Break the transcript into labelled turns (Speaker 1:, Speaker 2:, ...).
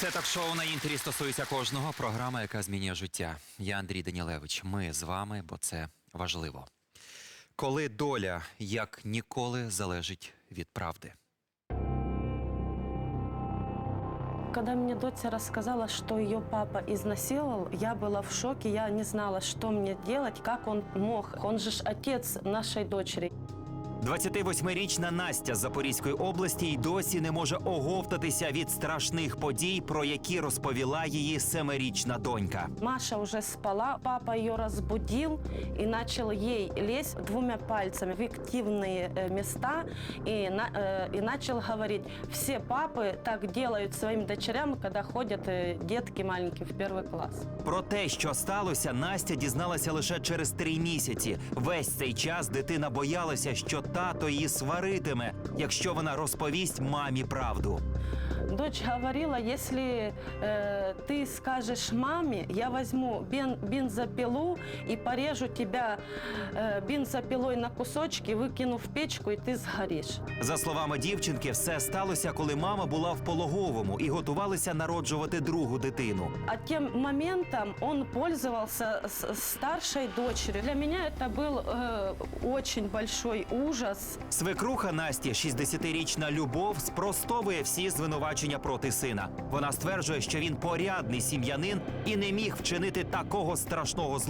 Speaker 1: Це так шоу на інтері стосується кожного. Програма, яка змінює життя. Я Андрій Данілевич. Ми з вами, бо це важливо. Коли доля як ніколи залежить від правди.
Speaker 2: Когда мне дочь рассказала, что ее папа изнасиловал, я была в шоке, я не знала, что мне делать, как он мог. Он же ж отец нашей дочери.
Speaker 1: 28-річна Настя з Запорізької області й досі не може оговтатися від страшних подій, про які розповіла її семирічна донька.
Speaker 2: Маша уже спала, папа ее разбудил и начал ей лезть двумя пальцами в активные э, места и, на- э, и начал говорить, все папы так делают своим дочерям, когда ходят э, детки маленькие в первый класс.
Speaker 1: Про те, що сталося, Настя дізналася лише через три місяці. Весь цей час дитина боялася, що тато її сваритиме, якщо вона розповість мамі правду.
Speaker 2: Дочь говорила, если э, ты скажешь маме, я возьму бен, бензопилу и порежу тебя э, бензопилой на кусочки, выкину в печку, и ты сгоришь.
Speaker 1: За словами дівчинки, все сталося, коли мама була в пологовому і готувалася народжувати другу дитину.
Speaker 2: А тем моментом он пользовался с- старшей дочерью. Для меня это был э, очень большой ужас.
Speaker 1: Свекруха Насті, 60-річна Любов, спростовує всі звинувачення проти сина. Вона стверджує, що він порядний сім'янин і не міг вчинити такого страшного злочину.